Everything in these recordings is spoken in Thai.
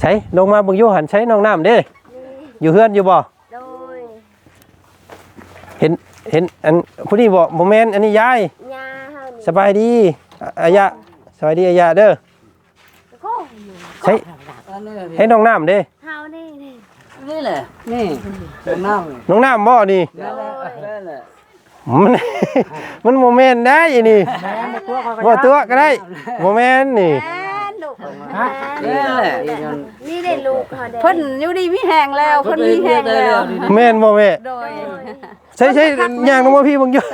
ใช้ลงมาเบิ่งอยู่หันใช้น้องน้ำเด้ อยู่เฮือนอยู่บ่ โดยเห็นเห็นอันผู้นี้บ่บ่แม่นอันนี้ยาย ยาเฮานี่สบายดีอะอายะสบายดีอายะเด้อก็ใช้ให้น้องน้ำเด้ เฮานี่นี่นี่แหละนี่เป็นน้ำนี่น้องน้ำบ่นี่นั่นแหละนั่นแหละมัน มันโมเมนต์ได้อีนี่บ่ตัวก็ได้โมเมนต์นี่ แม่ นลูกนี่แหละนี่ได้ลูกเฮาได้เพิ่นอยู่ดีมีแหงแล้วเพิ่นมีแหงแล้ว แม่นบ่แม่โดยใช่ใช่ย่างลงมาพี่เบิ่งอยู่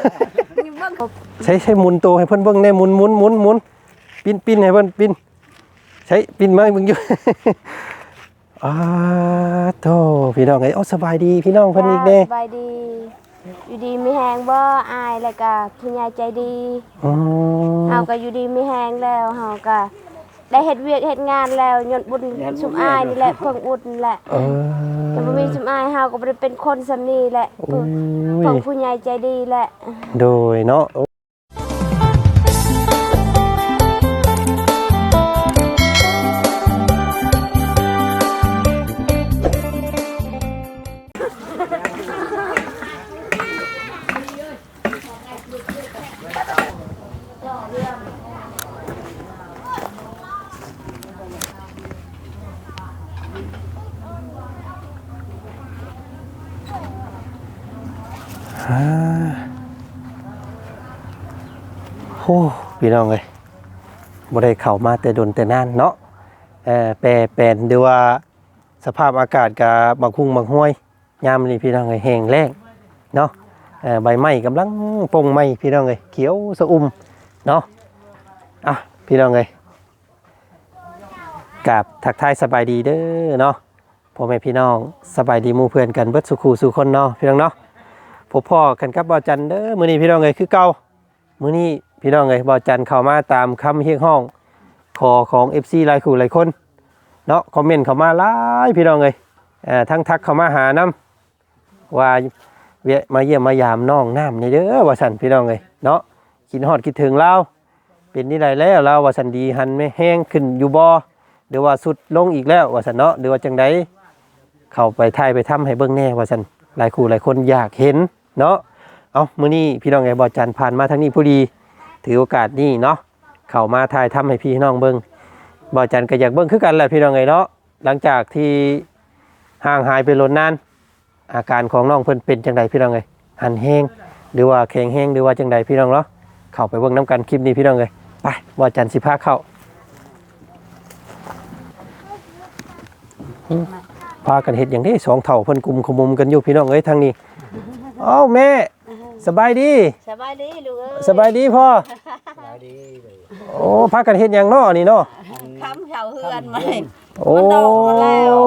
ใช้ใช้หมุนตัวให้เพิ่นเบิ่งแน่หมุนหมุนหมุนหมุนปิ้นปิ้นให้เพิ่นปิ้นใช้ปิ้นมาให้เบิ่งอยู่อ้าโธ่พี่น้องเอ้ยเอาสบายดีพี่น้องเพิ่นอีกแน่สบายดีอยู่ดีมีแฮงบ่อายแล้วก็ผู้ใหญ่ใจดีอ๋อเฮาก็อยู่ดีมีแฮงแล้วเฮาก็ ได้เฮ็ดเวียกเฮ็ดงานแล้วยนบุญสุมอายนี่แหละเพิ่งอุดนี่แหละเออแต่บ่มีสุมอายเฮาก็บ่ได้เป็นคนซำนี้แหละโอ้เพิ่งยผู้ใหญ่ใจดีแหละโดยเนาะอ่าโอ้พี่น้องเอ้ยบ่ได้เข้ามาแต่ดนแต่นานเนาะเออแปรแปรนหรือว่าสภาพอากาศกับบางคุ้งบางห้วยยามนี้พี่น้องเอ้ยแห้งแล้งเนาะเออใบไม้กำลังปงไม้พี่น้องเอ้ยเขียวสะอุ่มเนาะอะพี่น้องเอ้ยกับทักทายสบายดีเด้อเนาะพ่อแม่พี่น้องสบายดีมู่เพื่อนกันเบิดสุขูสุคนเนาะพี่น้องเนาะ พบพ่อกันครับบ่าจันเด้อมื้อนี้พี่น้องเอ้ยคือเก่ามื้อนี้พี่น้องเอ้ยบ่าจันเข้ามาตามคำเรียกห้องขอของ FC หลายคู่หลายคนเนาะคอมเมนต์เข้ามาหลายพี่น้องเอ้ยเอ่อทั้งทักเข้ามาหานํว่าเวียมาเยี่ยมมายามน้องน้ำนี่เด้อว่าซั่นพี่น้องเอ้ยเนาะคิดฮอดคิดถึงเราเป็นนี่ได้แล้วเราว่าซั่นดีหันไม่แห้งขึ้นอยู่บ่หรือว่าสุดลงอีกแล้วว่าซั่นเนาะหรือว่าจังไดเข้าไปถ่ายไปทำให้เบิ่งแน่ว่าซั่นหลายคู่หลายคนอยากเห็น เนาะเอามื้อนี้พี่น้องไงบอจันผ่านมาทางนี้พอดีถือโอกาสนี้เนาะเข้ามาถ่ายทำให้พี่น้องเบิ่งบอจันก็อยากเบิ่งคือกันแหละพี่น้องไงเนาะหลังจากที่ห่างหายไปล้นนานอาการของน้องเพิ่นเป็นจังใดพี่น้องไงหันแห้งหรือว่าแข็งแห้งหรือว่าจังใดพี่น้องเนาะเข้าไปเบิ่งน้ำกันคลิปนี้พี่น้องเลยไปบอจันสิพาเข้าพากันเห็ดอย่างนี้สองเถ่าเพิ่นกลุ่มขมุมกันอยู่พี่น้องเอ้ยทางนี้ อ้าแม่ สบายดี สบายดีลูกเอ้ยสบายดีพ่อโอ้พากันเห็ดอย่างเนาะนี่เนาะคำเฉาเฮือนไหม โอ้มันดอกหมดแล้ว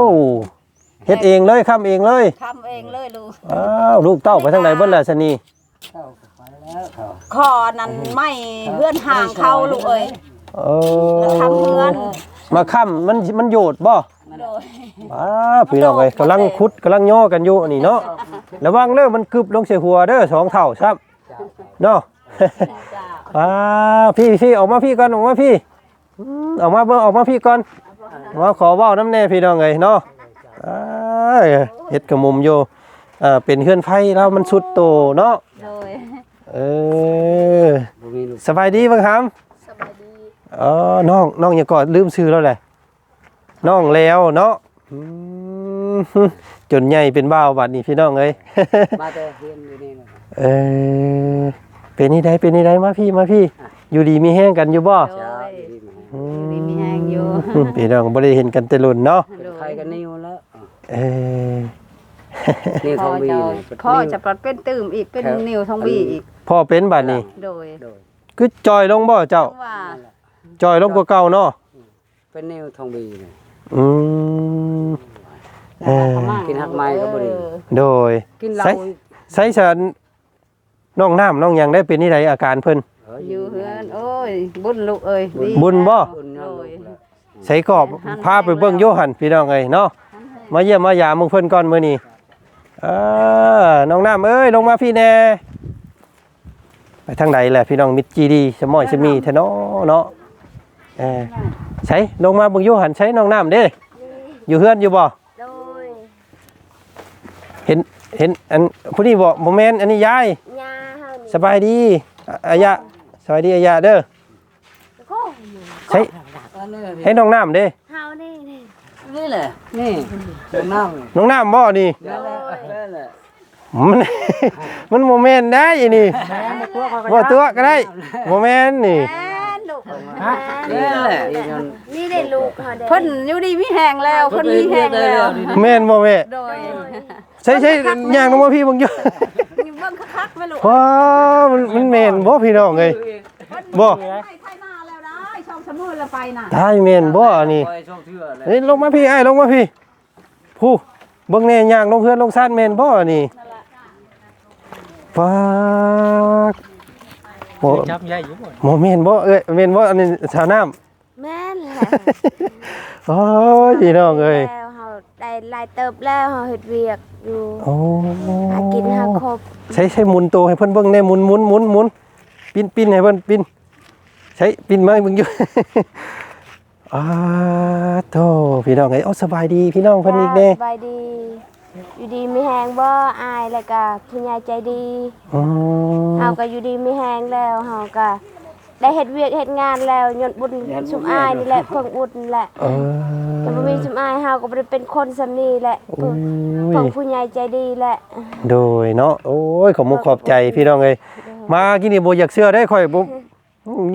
เฮ็ดเองเลยค้ำเองเลยทำเองเลยลูก อ้าวลูกเต้าไปทางไหนเบิ่นล่ะชะนีเข้าไปแล้วเข้าคอนั้นไม่เฮือนห่างเขาลูกเอ้ยเอแล้วทำเฮือนมาค้ำมันมันโยดบ่ โดยอ้าพี่น้องเอ้ยกำลังขุดกำลังย่อกันอยู่นี่เนาะระวังเด้อมันกึบลงใส่หัวเด้อสองเท่าครับเนาะจ้าอ่าพี่พี่ออกมาพี่ก่อนออกมาพี่อืมออกมาเบิ่งออกมาพี่ก่อนมาขอเว้าน้ำแน่พี่น้องไงเนาะอ้ายเฮ็ดกระมุมอยู่อ่าเป็นเฮือนไฟแล้วมันสุดโตเนาะโดยเออบ่มีลูกสบายดีบ้างครับสบายดีเออน้องน้องอย่าก่อนลืมชื่อแล้วแหละ น้องแล้วเนาะอืมจนใหญ่เป็นบ้าวบัดนี้พี่น้องเอ้ย มาแต่เฮียนอยู่นี่นะเออเป็นนี่ได้เป็นนี่ได้มาพี่มาพี่ อยู่ดีมีแห้งกันอยู่บ่โดจ้าย อยู่ดีมาอือยู่ดีมีแหงอยู่ มพี่น้องบ่ได้เห็นกันแต่รุ่นเนาะเป็นใครกันนิ้วแล้วเออนิ้วทพ่อองบีจะเนี่ยพ่อจะปลดเป็นตื่มอีกเป็นนิ้วทองบีอีก พ่อเป็นบัดนี้โดยโดยคือจอยลงบ่เจ้าว่า จอยลงกว่าเก่าเนาะเป็นนิ้วทองบีเนี่ย อืม เออ กินหักไม้ก็บ่ดี โดย กินเหล้าใส่ใส่ฉันน้องน้ำน้องหยังได้เป็นนี่ไดอาการเพิ่นเฮ้ยอยู่เฮือนโอ้ย บุญลูกเอ้ยดีบุญบ่ บุญโดเนาะยใส่กรอบพาไปเบิ่งโยหันพี่น้องเอ้ยเนาะมาเยี่ยมมายามมึงเพิ่นก่อนมื้อนี้เออน้องน้ำเอ้ยลงมาพี่แน่ไปทางใดแหละพี่น้องมิตรจีดีสมอยสมีแท้เนาะเนาะเออ ใช้ลงมาเบิ่งโยหันใช้น้องน้ำเด้ อยู่เฮือนอยู่บ่โดยเห็นเห็นอันผู้นี้บ่บ่แม่นอันนี้ยายยาเฮานี่สบายดีอะอายะสบายดีอายะเด้อโอ้ใช้อันนี้ให้น้องน้ำเด้ เฮานี่นี่นี่แหละนี่น้ำนี่น้องน้ำบ่นี่ นั่นแหละนั่นแหละมัน มันโมเมนต์ได้อีนี่บ่ตัวก็ได้โมเมนต์นี่แม่ ลูกนี่แหละอีนั่นนี่ได้ลูกเฮาได้เพิ่นอยู่ดีมีแหงแล้วเพิ่นมีแหงแล้วแม่นบ่แม่โดยใช่ใช่ย่างลงมาพี่เบิ่งอยู่มีเบิ่งคักๆไปลูกว้ามันมันแม่นบ่พี่น้องเอ้ยบ่ไปไทยมาแล้วได้ช่องสมุนละไปน่ะทายแม่นบ่อันนี้คอยช่องเทื่อเลยเฮ้ยลงมาพี่ไอ้ายลงมาพี่ผู้เบิ่งแน่ย่างลงเฮือนลงซ่านแม่นบ่อันนี้ปาก บ่จับใหญ่อยู่บ่บ่แม่นบ่เอ้ยแม่นบ่อันนี้สาวน้ำแม่นแหละโอ้ยพี่น้องเอ้ยแล้วเฮาได้หลายเติบแล้วเฮาเฮ็ดเวียกอยู่โอ้หากินหาครบใช้ใช้หมุนตัวให้เพิ่นเบิ่งแน่หมุนหมุนหมุนหมุนปิ้นปิ้นให้เพิ่นปิ้นใช้ปิ้นมาให้เบิ่งอยู่อ้าโธ่พี่น้องเอ้ยเอาสบายดีพี่น้องเพิ่นอีกแน่สบายดี อยู่ดีมีแฮงบ่อายแล้วก็ผู้ใหญ่ใจดีอืมเฮาก็อยู่ดีมีแฮงแล้วเฮาก็ได้เฮ็ดเวียกเฮ็ดงานแล้วยนต์บุญชุมอายนี่แหละเพิ่งอุดนี่แหละเออถ้าบ่มีชุมอายเฮาก็บ่ได้เป็นคนซำนี้แหละโอ้เพิ่งยผู้ใหญ่ใจดีแหละ โดยเนาะโอ้ยขอบมุกขอบใจพี่น้องเอ้ยมากินนี่บ่อยากเชื่อได้ค่อยบ่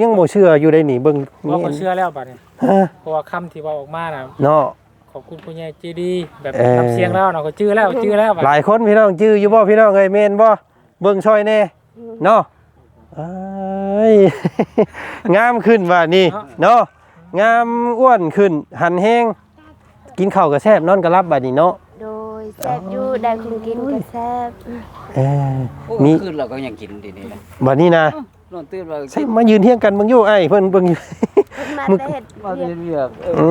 ยังบ่เชื่ออยู่ได้นี่เบิ่งว่าเขาเชื่อแล้วบัดนี้ฮะเพราะว่าคำที่ว่าออกมาน่ะเนาะ ขอบคุณผู้ใหญ่ใจดีแบบเอ่อทำเสียงแล้วเนาะเขาชื่อแล้วชื่อแล้วบัดหลายคนพี่น้องจื้ออยู่บ่พี่น้องเอ้ยแม่นบ่เบิ่งช่อยแน่เนาะเอ้ยงามขึ้นว่านี่เนาะงามอ้วนขึ้น หันแห้งกินข้าวก็แซ่บนอนก็รับบัดนี้เนาะโดยแซ่บอยู่ได้คงกินก็แซ่บเออโอ้มีคืนเราก็ยังกินดีนี่นะบัดนี้นะ นอนตื่นเราใช่มายืนเที่ยงกันเบิ่งอยู่ไอ้เพิ่นเบิ่งอยู่เพิ่นมาได้เฮ็ดมาเวียกเรียบเอออื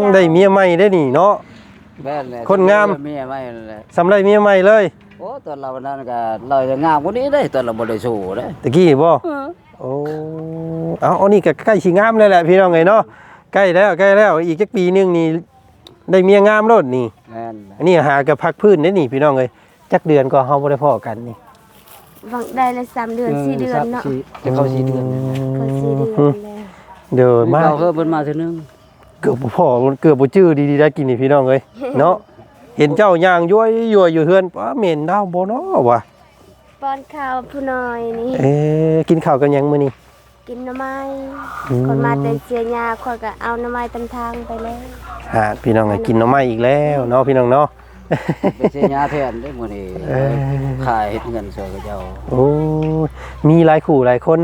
มได้เมียใหม่ได้นี่เนาะ แม่นแหละคนงาม เมียไม่แหละสำไรเมียใหม่เลยโอ้ตอนเราวันนั้นก็เราจะงามกว่านี้ได้ตอนเราบ่ได้สู้เด้ตะกี้บ่โอ้เอาเอานี่ก็ใกล้สิงามแล้วแหละพี่น้องเอ้ยเนาะใกล้แล้วใกล้แล้วอีกจักปีหนึงนี่ได้เมียงามโลดนี่ แม่นแหละอันนี้หากับพักพื้นได้นี่พี่น้องเอ้ยจักเดือนก็เฮาบ่ได้พ้อกันนี่ บางได้ละ3เดือน4เดือนเนาะสี่จะเข้าสี่เดือนก็4เดือนแล้วเดี๋ยวมาเราเพิ่มเพิ่นมาเทื่อนึงเกือบบ่พอเกือบบ่จื้อดีๆได้กินนี่พี่น้องเอ้ย เนาะเห็นเจ้าย่างย้อยยัวอยู่เฮือนป้าเหม็นดาวบ่เนาะวะป้อนข้าวผู้น้อยนี่เอ๊ะกินข้าวกันยังมื้อนี้กินหน่อไม้อืมคนมาแต่เสียยาคนก็เอาหน่อไม้ตำทางไปแล้วหาพี่น้องเอ้ยกินหน่อไม้อีกแล้วเนาะพี่น้องเนาะ ไปเสียยาแทนได้มื้อนี้เออขายเฮ็ดเงินช่วยกับเจ้าโอ้ยมีหลายคู่หลายคน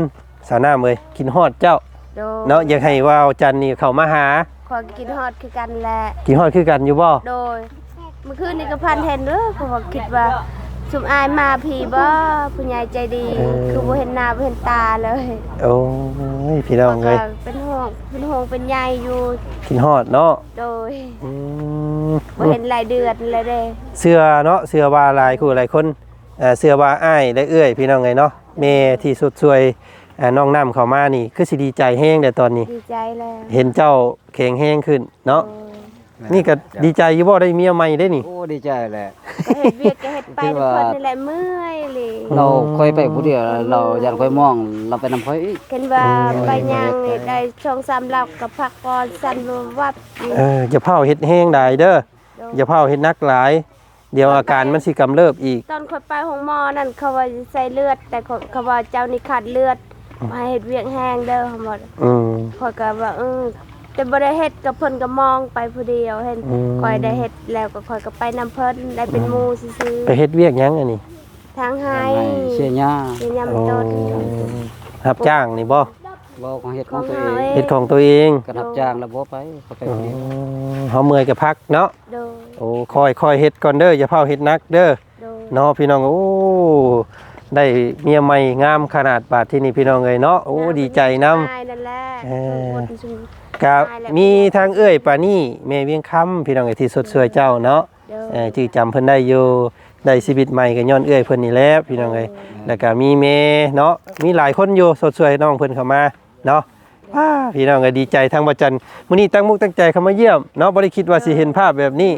สาวหน้าเมยกินฮอดเจ้าโดเนาะอยากให้ว่าวจันทร์นี่เข้ามาหาขอกินฮอดคือกันแหละกินฮอดคือกันอยู่บ่โดยเมื่อคืนนี้ก็พันเห็นเด้อเพราะว่าคิดว่า สุมอายมาพี่บ่ผู้ใหญ่ใจดีคือบ่เห็นหน้าบ่เห็นตาเลยโอ้ยพี่น้องเอ้ยก็เป็นห่วงเป็นห่วงเป็นใยอยู่กินฮอดเนาะโดยอืมบ่เห็นหลายเดือนเลยเด้เสื้อเนาะเสื้อว่าหลายคู่หลายคนเอ่อเสื้อว่าอ้ายและเอื้อย พี่น้องเอ้ยเนาะแม่ที่สุดสวยเอ่อน้องน้ำเข้ามานี่ คือสิดีใจแฮงแต่ตอนนี้ ดีใจแล้วเห็นเจ้าแข็งแฮงขึ้นเนาะโอ้ย นี่ก็ดีใจอยู่บ่ได้เมียใหม่ได้นี่ โอ้ดีใจแหละก็เฮ็ดเวียกก็เฮ็ดไปคือทุกว่าคนนี่แหละเมื่อยเลยเราค่อยไปผู้เดียวเรายันค่อยมองเราไปนำค่อยอีกเห็นว่าไปย่างนี่ได้ช่องสามลับกับพักก่อนสั่นวับอยู่เอออย่าเผาเฮ็ดแฮงได้เด้ออย่าเผาเฮ็ดนักหลาย เดี๋ยวอาการมันสิกำเริบอีก ตอนคนไปห้องหมอนั่นเขาว่าสิใส่เลือด แต่เขาเขาว่าเจ้านี่ขาดเลือดมาเฮ็ดเวียกแห้งเด้อเขาบอกอืมข้อยก็ว่าเออ แต่บ่ได้เฮ็ดกับเพิ่นก็มองไปผู้เดียวเห็นอืมข้อยได้เฮ็ดแล้วก็ข้อยก็ไปนำเพิ่นได้เป็นหมู่ซื่อไปเฮ็ดเวียกหยังอันนี้ๆทางให้เชียร์ยาเป็นยามโอ้ต้นรับจ้างนี่บ่บอกของเฮ็ดของตัวเองเฮ็ดของตัวเองก็รับจ้างแล้วบ่ไปเขาไปอ๋อผู้เดียวเฮาเมื่อยก็พักเนาะโดยโอ้คอยคอยเฮ็ดก่อนเด้ออย่าเผาเฮ็ดนักเด้อ โดยเนาะพี่น้องโอ้ได้เมียใหม่งามขนาดบาดที่นี่พี่น้องเอ้ยเนาะโอ้ดีใจนำได้นั่นแหละเออ คนชุม กับมีทางเอ้ยปานี่แม่เวียงคำพี่น้องเอ้ยที่สดสวยเจ้าเนาะเด้อเอ่อชื่อจำเพิ่นได้อยู่ได้ชีวิตใหม่ก็ย้อนเอ้ยเพิ่นนี่แหละพี่น้องเอ้ยแล้วก็มีแม่เนาะมีหลายคนอยู่สดสวยน้องเพิ่นเข้ามาเนาะว้าพี่น้องก็ดีใจทางบ่จันมื้อนี้ตั้งมุกตั้งใจเข้ามาเยี่ยมเนาะบ่ได้คิดว่าสิเห็นภาพแบบนี้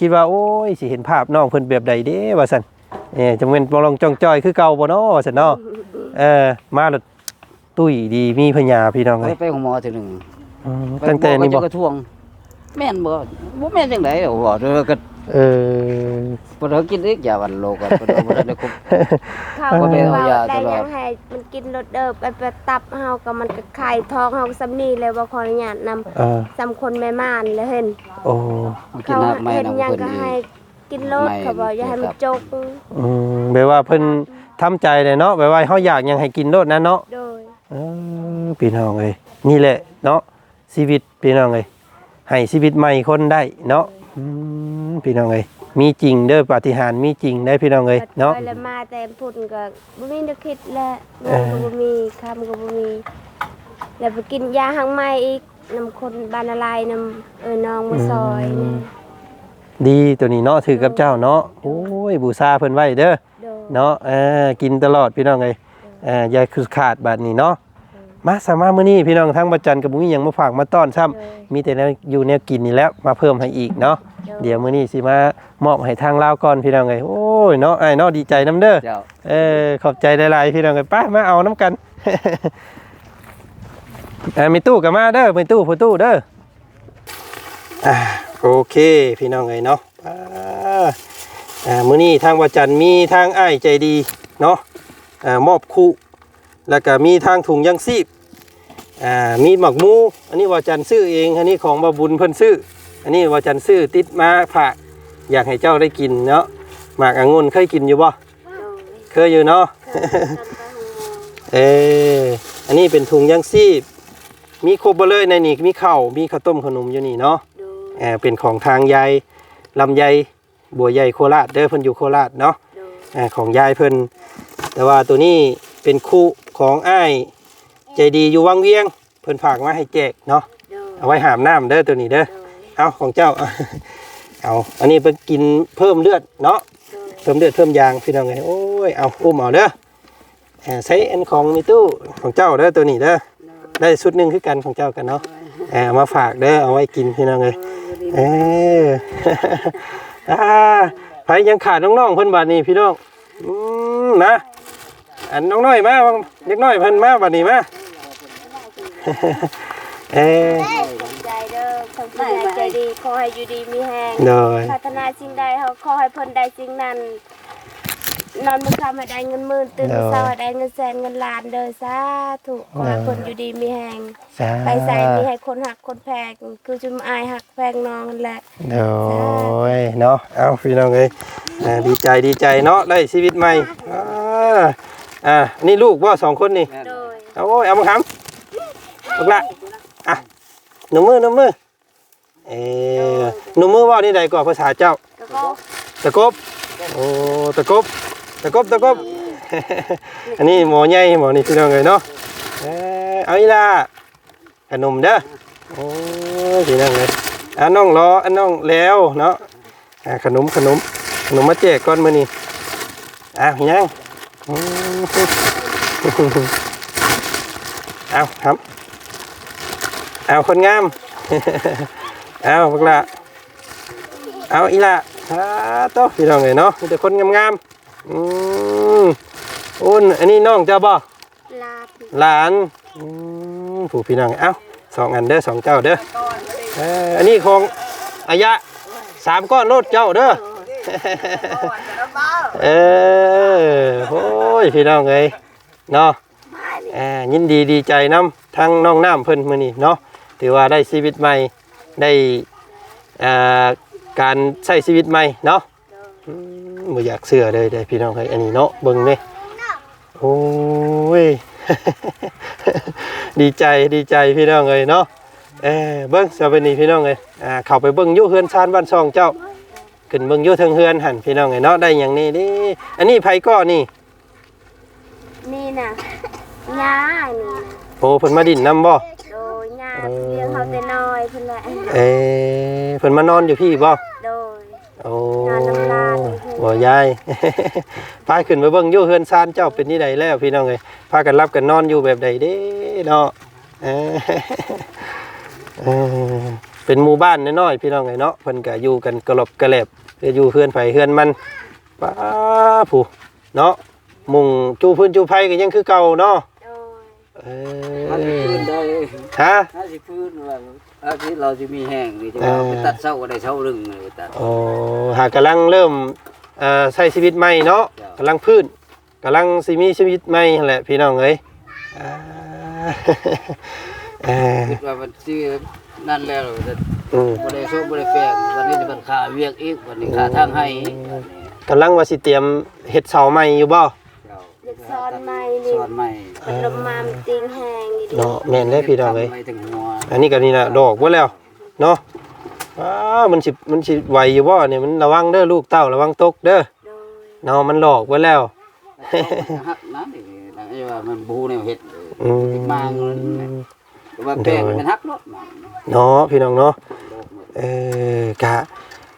คิดว่าโอ้ยสิเห็นภาพน้องเพิ่นแบบใดเด้ว่าซั่นเอ้จังแม่นบ่ลองจ้องจ้อยคือเก่าบ่เนาะว่าซั่นเนาะเออมาแล้วตุ้ยดีมีพญาพี่น้องไปเอ้ยไปของหมอทีหนึงอืม ตั้งแต่นี้บ่ไปหมอก็จะกระทวง แม่นบ่บ่แม่นจังได๋บ่เด้อก็เออบ่ได้กินอีกยาวันโลก็บ่ได้บ่ได้ครบเขาก็ก็ไปเอาว่ายาได้ตลอดยังให้มันกินรถเดิมไปไปตับเฮาก็มันก็ไข่ท้องเฮาก็สำนีเลยว่าขออนุญาตนำเออสำคนแม่ม่านเลยเห็นโอ้มากินเขาน้ำไม่เห็นนำยังเพิ่นก็นี่ให้กินรถไม่เขาบอกอย่าให้มันครับจกอืมแปลว่าเพิ่นทำใจเลยเนาะแปลว่าเฮาอยากหยังให้กินโลดนะเนาะโดยเออพี่น้องเอ้ยนี่แหละเนาะ ชีวิตพี่น้องเอ้ยให้ชีวิตใหม่คนได้เนาะอืมพี่น้องเอ้ยมีจริงเด้อปาฏิหาริย์มีจริงได้พี่น้องเอ้ยเนาะไปแล้วมาแต่พุ่นก็บ่มีนึกคิดแล้วเอเงินอก็บ่มีคำก็บ่มี แล้วไปกินยาหังไม้อีกนำคนบ้านอะไรนำเออน้องมาซอยนี่ดีตัวนี้เนาะถือกับเจ้าเนาะโอ้ยบูชาเพิ่นไว้เด้อโดยเนาะเออกินตลอดพี่น้องเอ้ยเอออย่าคือขาดบาดนี้เนาะ มาสามารถมื้อนี้พี่น้องทั้งประจันกับบุ้งยังมาฝากมาต้อนซ้ำมีแต่แนวอยู่แนวกินนี่แหล้วมาเพิ่มให้อีกเนาะเดี๋ยวมื้อนี้สิมามอบให้ทางลาวก่อนพี่น้องเอ้ยโอ้ยเนาะไอ้ายเนาะดีใจน้ำเด้อเจ้าเออขอบใจหลายๆพี่น้องเอ้ยไป้ามาเอาน้ำกันอ่ามีตู้กับมาเด้อมีตู้ผู้ตู้เด้ออ่าโอเคพี่น้องเอ้ยเนาะอ่าอ่ามื้อนี้ทางวัดจันทร์มีทางอ้ายใจดีเนาะอ่ามอบคู่แล้วก็มีทางถุงยังซีบ อ่ามีหมักหมู อันนี้วัดจันทร์ซื้อเอง อันนี้ของบาบุญเพิ่นซื้อ อันนี้วัดจันทร์ซื้อติดมาฝากอยากให้เจ้าได้กินเนาะหมากองุ่นเคยกินอยู่บ่โดยเคยอยู่เนาะเอออันนี้เป็นถุงยังซีบมีครบเบเลยในนี่มีข้าวมีข้าวต้มขนมอยู่นี่เนาะโดยเออเป็นของทางยายลำไยบัวใหญ่โคราชเด้อเพิ่นอยู่โคราชเนาะโดยเออของยายเพิ่นแต่ว่าตัวนี้เป็นคู่ของอ้าย ใจดีอยู่วังเวียง เพิ่นฝากมาให้แจกเนาะโดยเอาไว้หามน้ำเด้อตัวนี้เด้อโดยเอาของเจ้าเอาอันนี้เป็นกินเพิ่มเลือดเนาะโดยเพิ่มเลือดเพิ่มยางพี่น้องไงโอ้ยเอาอุ้มเอาเด้อเอ่อใช้อันของมีตู้ของเจ้าเด้อตัวนี้เด้อได้ชุดหนึ่งคือกันของเจ้ากันเนาะเออเอามาฝากเด้อเอาไว้กินพี่น้องเลยเอออ่าไผยังขาดน้องๆเพิ่นบาดนี้พี่น้องอืมนะอันน้องน้อยมาเด็กน้อยเพิ่นมาบาดนี้มา เออใจเด้อขอบคุณใจดีขอให้อยู่ดีมีแฮงโดยพัฒนาสิ่งใดเขาขอให้เพิ่นได้สิ่งนั้นนอนมื้อค่ำให้ได้เงินหมื่นตื่นมื้อเช้าให้ได้เงินแสนเงินล้านเด้อสาธุขอให้เพิ่นอยู่ดีมีแฮงสาไปใส่มีให้คนหักคนแพงคือจุมอายหักแพงน้องนั่นแหละโดยเนาะเอาพี่น้องเอ้ยอ่าดีใจดีใจเนาะได้ชีวิตใหม่อ่าอ่านี่ลูกว่าสองคนนี่โดยเอาโอ้ยเอามาทำ ลูกละอะหนุ่มมือหนุ่มมือเออหนุ่มมือว่านี่ใดก่อนภาษาเจ้าแล้วก็ตะกบ โอ้ ตะกบ ตะกบ ตะกบ อันนี้หมอใหญ่หมอนี่พี่น้องเลยเนาะ เออเอาอีล่ะขนมเด้อ โอ้พี่น้องเลยอะน้องรออันน้องแล้วเนาะอะขนมขนมขนมมาแจกก่อนมื้อนี้อะยังอืมเอาครับ เอาคนงาม เอาพวกละเอาอีละฮาโตะพี่น้องเลยเนาะมีแต่คนงามๆอืมอุ่นอันนี้น้องเจ้าบ่ลาดหลานอืมผู้พี่น้องเอ้าสองอันเด้อสองเจ้าเด้อเอออันนี้ของอายะสามก้อนโนดเจ้าเด้อ เออโอ้ยพี่น้องเอ้ยเนาะเออยินดีดีใจน้ำทั้งน้องน้ำเพิ่นมื้อนี้เนาะ ถือว่าได้ชีวิตใหม่ได้เอ่อการใช้ชีวิตใหม่เนาะอืมบ่อยากเชื่อเลยเด้อพี่น้องเอ้ยอันนี้เนาะเบิ่งนี่โอ้ยดีใจดีใจพี่น้องเอ้ยเนาะเออเบิ่งสวัสดีพี่น้องเอ้ยอ่าเข้าไปเบิ่งอยู่เฮือนชานบ้านช่องเจ้าขึ้นเบิ่งอยู่เทิงเฮือนหันพี่น้องไงเนาะได้อย่างนี้ดิอันนี้ไผก็นี่ นี่น่ะย่านี่นะโอ้เพิ่นมาดินนํบ่โดยย่า เลี้ยงเขาแต่น้อยเพิ่นแหละเอ้เพิ่นมานอนอยู่พี่บ่โดย โอ้นอนน้ำลาย บ่ยาย พาขึ้นไปเบิ่งอยู่เฮือนซานเจ้าเป็นนี่ใดแล้วพี่น้องเอ้ยพากันรับกันนอนอยู่แบบใดเด้เนาะเออเออเป็นหมู่บ้านน้อยๆพี่น้องไงเนาะเพิ่นก็อยู่กันกระหลบกระแหลบเพื่ออยู่เฮือนไผเฮือนมันป้าผู้เนาะมุงจูพื้นจูไผก็ยังคือเก่าเนาะ โดยเอถ้าสิอพื้นได้ฮะถ้าสิพื้นว่าถ้าสิเราสิมีแห้งนี่จะว่าไปตัดเสาก็ได้เสาลึงเลยตัด โอ้หากำลังเริ่มเอ่อใช้ชีวิตใหม่เนาะจ้ะ กำลังพื้นกำลังสิมีชีวิตใหม่นั่นแหละพี่น้องเอ้ยอ่า เออคิดว่ามันสินั่นแล้วจะอืมบ่ได้โซบ่ได้แฟงวันนี้จะเป็นค่าเวียกอีกวันนี้ค่าทางให้อีกกำลังว่าสิเตรียมเฮ็ดเสาใหม่อยู่บ่เด็ก ซ้อนไม้นี่สอนใหม่เป็นลมมามติงแหงนี่ดิเนาะแม่นเลยพี่น้องเอ้ยทำไมถึงหัวอันนี้ก็นี่น่ะดอกบ่แล้วเนาะอ้าวมันสิมันสิไหวอยู่บ่เนี่ยมันระวังเด้อลูกเต้าระวังตกเด้อโดยเนาะมันหลอกไว้แล้วหักนะนี่นะไอ้ว่ามันบูแนวเฮ็ดอืมมางเงินว่าแป้งมันหักเนาะเนาะพี่น้องเนาะเออกะ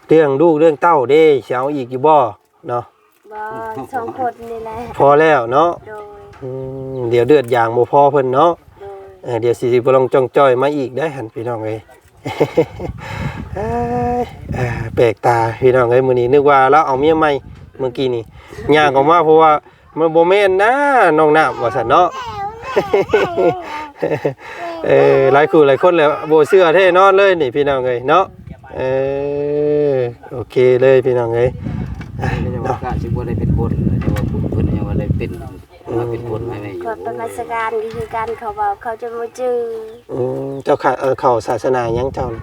เรื่องลูกเรื่องเต้าเด้สิเอาอีกอยู่บ่เนาะ บ่สองคนนี่แหละ พอแล้วเนาะโดย อืมเดี๋ยวเดือดยางบ่พอเพิ่นเนาะโดย เออเดี๋ยวสิสิบ่ลองจ้องจ้อยมาอีกได้หันพี่น้องเอ้ย เอ้ยเอ่อแปลกตาพี่น้องเอ้ยมื้อนี้นึกว่าเราเอาเมียใหม่เมื่อกี้นี่ย่างออกมาเพราะว่ามันบ่แม่นนะน้องน้ำว่าซั่นเนาะ เออหลายคู่หลายคนแล้วบ่เชื่อแท้นอนเลยนี่พี่น้องเอ้ยเนาะเออโอเคเลยพี่น้องเอ้ย ไม่ได้ว่ากะสิบ่ได้เป็นบนแต่ว่าเพิ่นยังว่าได้เป็นมาเป็นบนให้แม่อยู่กดประมาสการนี่คือการเขาบอกเขาจะมาจื้ออืมเจ้าค่ะเออเข้าศาสนาหยังเจ้าน่ะ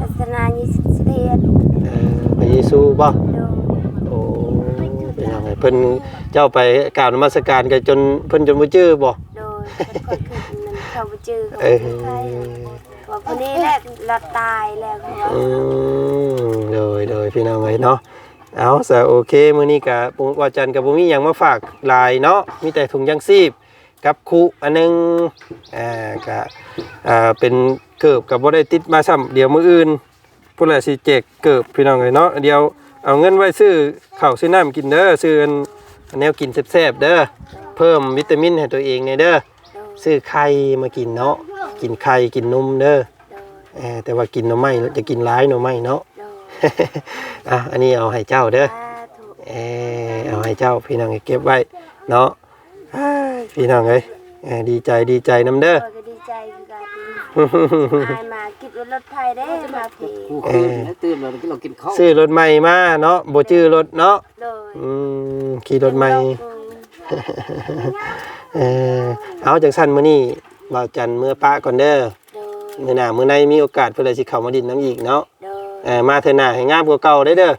ศาสนายี่สิบเอ็ดเออพระเยซูบ่โดยโอ้เป็นยังไงเพิ่นเจ้าไปกราบนมัสการกันจนเพิ่นจนบ่จื้อบ่โดยเป็นคนขึ้นมันเขามาจื้อเขาเอไม่อใช่ว่าคนนี้แหละเราตายแล้วเขาว่า อืมโดยโดยพี่น้องเอ้ยเนาะ เอาซะโอเคมื้อนี้ก็ปุว่าจันก็บ่มีหยังมาฝากหลายเนาะมีแต่ถุงยางชีพกับคุอันหนึงอ่าก็อ่าเป็นเกิบก็บ่ได้ติดมาซ้ำเดี๋ยวมื้ออื่นพุ่นละสิแจกเกิบพี่น้องเอ้ยเนาะเดี๋ยวเอาเงินไว้ซื้อข้าวซื้อน้ำกินเด้อซื้ออันแนวกินแซ่บๆเด้อเพิ่มวิตามินให้ตัวเองในเด้อซื้อไข่มากินเนาะกินไข่กินนมเด้อแต่ว่ากินหน่อไม้จะกินร้ายหน่อไม้เนาะ อะอันนี้เอาให้เจ้าเด้อสาธุเออเอาให้เจ้าพี่น้องเก็บไว้เนาะอ้ายพี่น้องเอ้ยเออดีใจดีใจน้ำเด้อโดยก็ดีใจคือกันอายมากินรถไฟได้มาผีผู้คืนนะตื่นแล้วเรากินข้าวซื้อรถใหม่มาเนาะบ่จื้อรถเนาะโดยอืมขี่รถใหม่เออเอาจังซั่นมื้อนี้บ่าวจันทร์มื้อปะก่อนเด้อโดยมื้อหน้ามื้อในมีโอกาสเพิ่นเลยสิเข้ามาดินน้ำอีกเนาะโดย เออมาเถอะหน้าให้งามกว่าเก่าได้เด้อ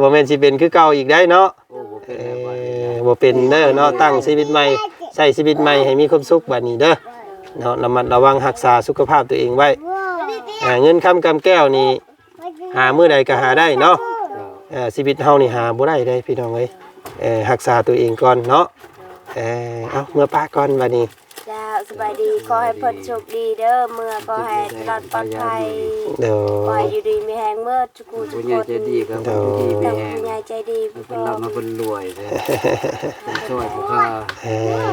บ่แม่นสิเป็นคือเก่าอีกได้เนาะโอ้โหเป็เอนแบบว่าอบ่เป็นเด้อเนาะตั้งชีวิตใหม่ใช้ชีวิตใหม่ให้มีความสุขบัดนี้เด้อเนาะระมัดระวังรักษาสุขภาพตัวเองไว้อ่าเงินคำกำแก้วนี่หามื้อใดก็หาได้เนาะเออชีวิตเฮานี่หาบ่ได้เด้พี่น้องเอ้ยเออรักษาตัวเองก่อนเนาะเออเอาเมื่อปะก่อนบัดนี้ เจ้าสบายดีขอให้เพิ่นโชคดีเด้อเมื่อก็ให้ตลอดปลอดภัยเดี๋ยวขอให้อยู่ดีมีแฮงเมื่อทุกคู่ทุผู้กใหญ่คนใจดีครับผู้ที่มีทั้งแหงผู้ใหญ่ใจดีเป็ผู้นพ่อเรามาเป็นรวยเลยเป็นช่วยผู้ค้าเออ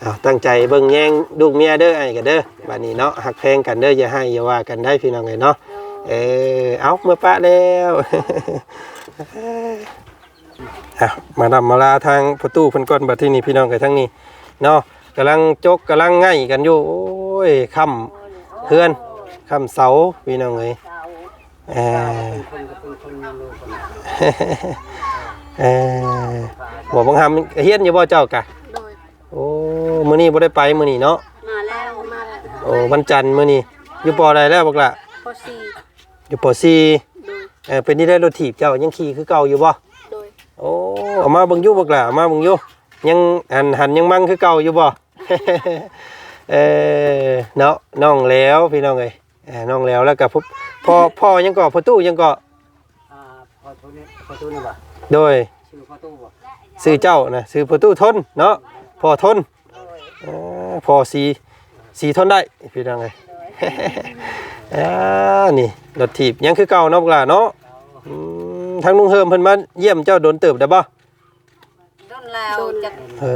เอาตั้งใจเบิ่งแย่งลูกเมียเด้อไอ้กันเด้อบัดนี้เนาะหักแพงกันเด้ออย่าให้อย่าว่ากันได้พี่น้องเอ้ยเนาะเออเอาเมื่อปะแล้วอะมาดำมาลาทางประตูเพิ่นก่อนบัดที่นี่พี่น้องกันทั้งนี้เนาะ กำลังจกกำลังง่ายกันอยู่ โอ้ยค่ำเพื่อนค่ำเสาพี่น้องเอ้ยเออเออบ่บังหามเฮียนอยู่บ่เจ้ากะโดยโอ้มื้อนี้บ่ได้ไปมื้อนี้เนาะมาแล้วมาแล้วโอ้วันจันทร์มื้อนี้อยู่ปอใดแล้วบักล่ะพอสี่อยู่ปอสี่โดยเออเป็นที่ได้รถถีบเจ้ายังขี่คือเก่าอยู่บ่โดยโอ้เอามาเบิ่งอยู่บักล่ะเอามาเบิ่งอยู่ยังหันหันยังมั่งคือเก่าอยู่บ่ เออเนาะน้องแล้วพี่น้องเอ้ยเออน้องแล้วแล้วก็พบพ่อพ่อยังก็พ่อตู้ยังก็อ่าพอตู้นี้พอตู้นี่บ่โดยชื่อพอตู้บ่ซื้อเจ้านะซื้อพ่อตู้ทนเนาะพ่อทนเออพ่อสีสีทนได้พี่น้องเอ้ยอ่านี่รถถีบยังคือเก่าเนาะบักล่ะเนาะอืมทางลุงเฮิมเพิ่นมาเยี่ยมเจ้าโดนเติบได้บ่ต้น แล้วจากเอ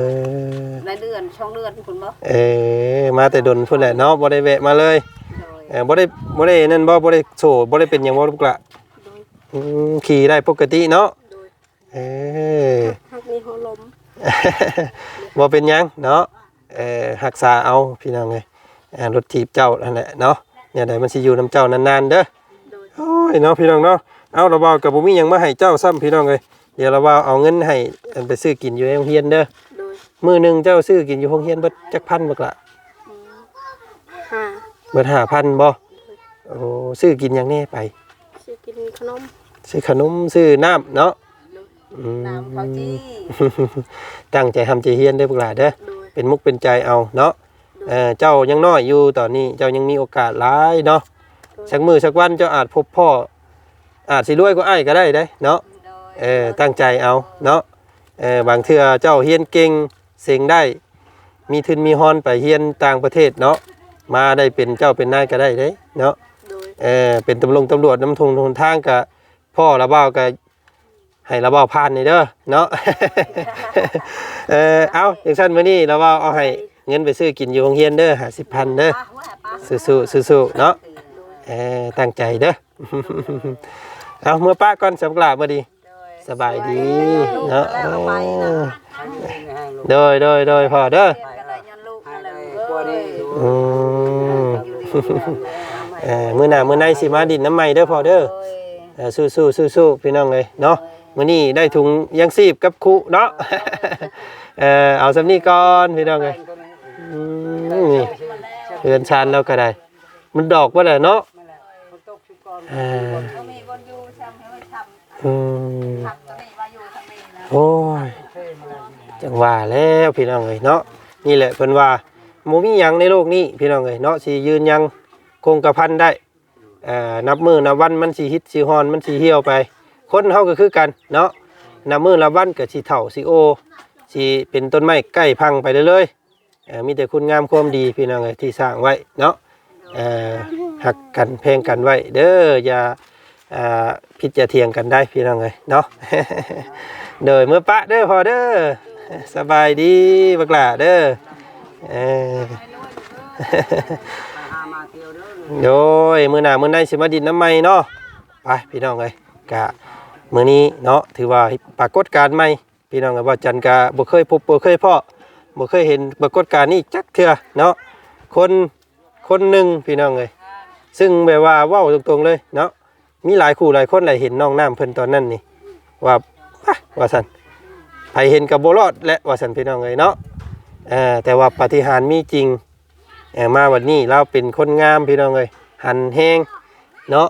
อรายเดือนช่องเดือนคุณบ่เออมาแต่ดนพุ่นแหละเนาะบ่ได้แวะมาเลยโดยเออบ่ได้บ่ได้นั่นบ่บ่ได้โสบ่ได้เป็นหยังบ่ลูกละอืมขี่ได้ปกติเนาะเออ หักมีหัวลมบ่เป็นหยังเนาะเออรักษาเอาพี่น้องเอ้ยอ่ารถถีบเจ้านั่นแหละเนาะเนี่ยใดมันสิอยู่นํเจ้านานๆเด้อโอ้ยเนาะพี่น้องเนาะเอาเราบ่าวกับบ่มีหยังมาให้เจ้าซ้ำพี่น้องเอ้ย เดี๋ยวเราบ่าวเอาเงินให้อันไปซื้อกินอยู่ในโรงเรียนเด้อโดยมื้อหนึงเจ้าซื้อกินอยู่โรงเรียนเบิดจักพันบักละห้าเบิด5,000บ่โอ้ซื้อกินหยังแน่ไปสิกินขนมซื้อขนมซื้อน้ำเนาะอืม น้ำเขาจี้ ตั้งใจทำใจเฮียนเด้อพวกหลานเด้อโดยเป็นมุกเป็นใจเอาเนาะเออเจ้ายังน้อยอยู่ตอนนี้เจ้ายังมีโอกาสหลายเนาะสักมือสักวันเจ้าอาจพบพ่ออาจสิรวยก็อ้ายก็ได้เด้เนาะโดย เออตั้งใจเอาเนาะเออบางเทื่อเจ้าเฮียนเก่งเสียงได้ มีทุนมีฮอนไปเฮียนต่างประเทศเนาะมาได้เป็นเจ้าเป็นนายก็ได้เด้เนาะโดยเออเป็นตำรวจตำรวจน้ำทงทงทางกับพ่อระเบ้ากับให้ระเบ้าผ่านนี่เด้อเนาะเออเอาอย่างสั้นมื้อนี้ระเบ้าเอาให้เงินไปซื้อกินอยู่โรงเรียนเด้อห้าสิบพันเด้อป้าว่าป้าสู้ๆสู้ๆเนาะเออตั้งใจเด้อเอาเมื่อป้าก่อนสำหรับมื้อดีโดย สบายดีเนาะแล้วเอาไปนะโดยโดยโดยพ่อเด้อเรียนกันได้ยันลูกให้อะไรได้เอ้กว่านี้ยอยู่อืมเออมื้อหน้ามื้อในสิมาดินน้ำใหม่เด้อพ่อเด้อโดยเออสู้สู้สู้สู้พี่น้องเลยเนาะมื้อนี้ได้ถุงยังซีบกับคุเนาะเออเอาสำนี้ก่อนพี่น้องเลยอืมนี่เรือนชานเราก็ได้ มันดอกว่าแหละเนาะเออก็มี แล้วพี่น้องเลยเนาะนี่แหละเพิ่นว่าบ่มีหยังในโลกนี้พี่น้องเลยเนาะสิยืนยังคงกระพันได้เอ่อนับมือนับวันมันสิฮิตสิฮอนมันสิเหี่ยวไป คนเฮาก็คือกันเนาะนับมือนับวันก็สิเฒ่าสิโอสิเป็นต้นไม้ใกล้พังไปเรื่อยๆเอ่อมีแต่คุณงามความดีพี่น้องเอ้ยที่สร้างไว้เนาะหักกันเพลงกันไว้ เด้ออย่าอ่าผิดอย่าเถียงกันได้พี่น้องเอ้ยเนาะเด้อเมื่อปะเด้อพอเด้อ สบายดีบักหล่าเด้อเออหามาเที่ยวเด้อโดยมือหนามือใดสิมาดินน้ำใหม่เนาะไปพี่น้องเอ้ยกะมือนี้เนาะถือว่าปรากฏการณ์ใหม่พี่น้องเอ้ยว่าจันกะบ่เคยพบบ่เคยพ้อบ่เคยเห็นปรากฏการณ์นี้จักเทื่อเนาะคนคนหนึ่งพี่น้องเอ้ยซึ่งแบบว่าว้าตรงๆเลยเนาะมีหลายคู่หลายคนหลายเห็นน้องน้ำเพิ่นตอนนั้นนี่ว่าว่าซั่น ไผเห็นกับโบรอดและว่าซั่นพี่น้องเอ้ยเนาะแต่ว่าปฏิหารมีจริงมาวันนี้เราเป็นคนงามพี่น้องเลยหันแห้งเนาะ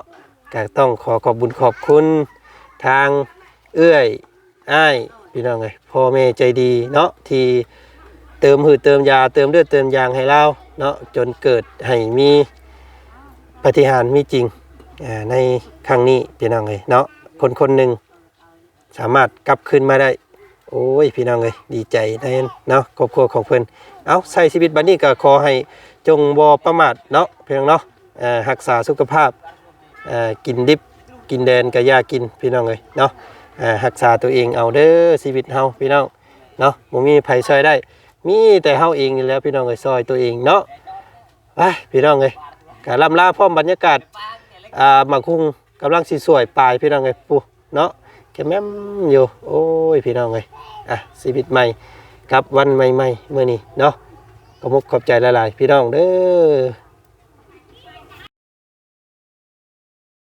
ก็ต้องขอขอบบุญขอบคุณทางเอื้อยอ้ายพี่น้องเลยพ่อแม่ใจดีเนาะที่เติมหืดเติมยาเติมเลือดเติมยางให้เราเนาะจนเกิดให้มีปฏิหารมีจริงในครั้งนี้พี่น้องเลยเนาะคนคนหนึ่งสามารถกลับคืนมาได้ โอ้ยพี่น้องเลยดีใจได้เนาะครอบครัวของเพิ่อนเอาใช้ชีวิตบัดนี้ก็ขอให้จงบ่ประมาทเนาะพี่น้องเนาะเอ่อรักษาสุขภาพกินดิบกินแดนก็อย่ากินพี่น้องเอ้ยเนาะเอ่อรักษาตัวเองเอาเด้อชีวิตเฮาพี่น้องเนาะบ่มีไผช่วยได้ มีแต่เฮาเองนี่แล้วพี่น้องเอ้ยซอยตัวเองเนาะไปพี่น้องเอ้ยก็ล่ำลาพร้อมบรรยากาศอ่าหมักคุงกำลังสิสวยปลายพี่น้องเอ้ยปูเนาะ กแม่มอยู่ โอ้ยพี่น้องเลยอะชีวิตใหม่ครับวันใหม่ๆมื้อนี้เนาะขอบคุณขอบใจหลายๆพี่น้องเด้อ